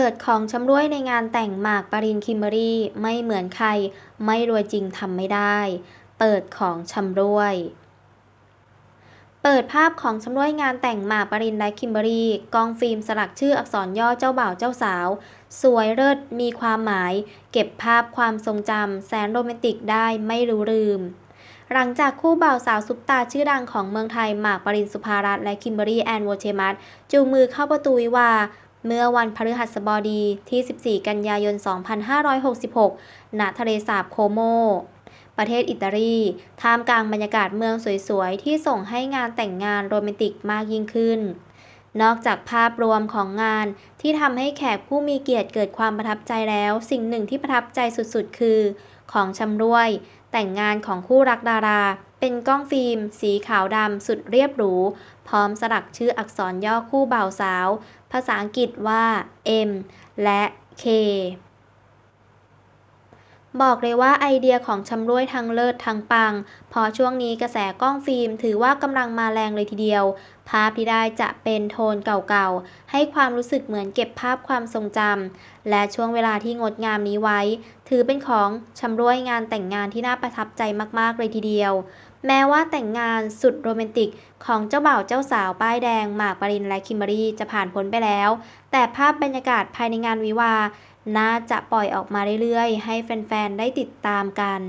ปิดของชำร่วยในงานแต่งหมากปรินคิมเบอรี่ ไม่เหมือนใคร ไม่รวยจริงทำไม่ได้ เปิดของชำร่วย เปิดภาพของชำร่วยงานแต่งหมากปรินและคิมเบอรี่กองฟิล์มสลักชื่ออักษรย่อเจ้าบ่าวเจ้าสาว สวยเลิศมีความหมาย เก็บภาพความทรงจำแสนโรแมนติกได้ไม่รู้ลืมหลังจากคู่บ่าวสาวซุปตาชื่อดังของเมืองไทยหมากปรินสุภารัตน์และคิมเบอรี่แอนโวเชมัสจูงมือเข้าประตูวิวา เมื่อวันพฤหัสบดีที่ 14 กันยายน 2566 ณ ทะเลสาบโคโม ประเทศอิตาลี ท่ามกลางบรรยากาศเมืองสวยๆ ที่ส่งให้งานแต่งงานโรแมนติกมากยิ่งขึ้น นอกจากภาพรวมของงานที่ทำให้แขกผู้มีเกียรติเกิดความประทับใจแล้ว สิ่งหนึ่งที่ประทับใจสุดๆ คือ ของชำร่วย แต่งงานของคู่รักดาราเป็นกล้องฟิล์ม สีขาวดำสุดเรียบหรู พร้อมสลักชื่ออักษรย่อคู่บ่าวสาว ภาษาอังกฤษว่า M และ K บอกเลยว่าไอเดียของชำร่วยทั้งเลิศทั้งปัง พอช่วงนี้กระแสกล้องฟิล์มถือว่ากำลังมาแรงเลยทีเดียว ภาพที่ได้จะเป็นโทนเก่าๆ ให้ความรู้สึกเหมือนเก็บภาพความทรงจำ และช่วงเวลาที่งดงามนี้ไว้ ถือเป็นของชำร่วยงานแต่งงานที่น่าประทับใจมากๆเลยทีเดียว แม้ว่าแต่งงานสุดโรแมนติกของเจ้าบ่าวเจ้าสาวป้ายแดงหมากปรินและคิมเบอรี่จะผ่านพ้นไปแล้ว แต่ภาพบรรยากาศภายในงานวิวา น่าจะปล่อยออกมาเรื่อยๆ ให้แฟนๆ ได้ติดตามกัน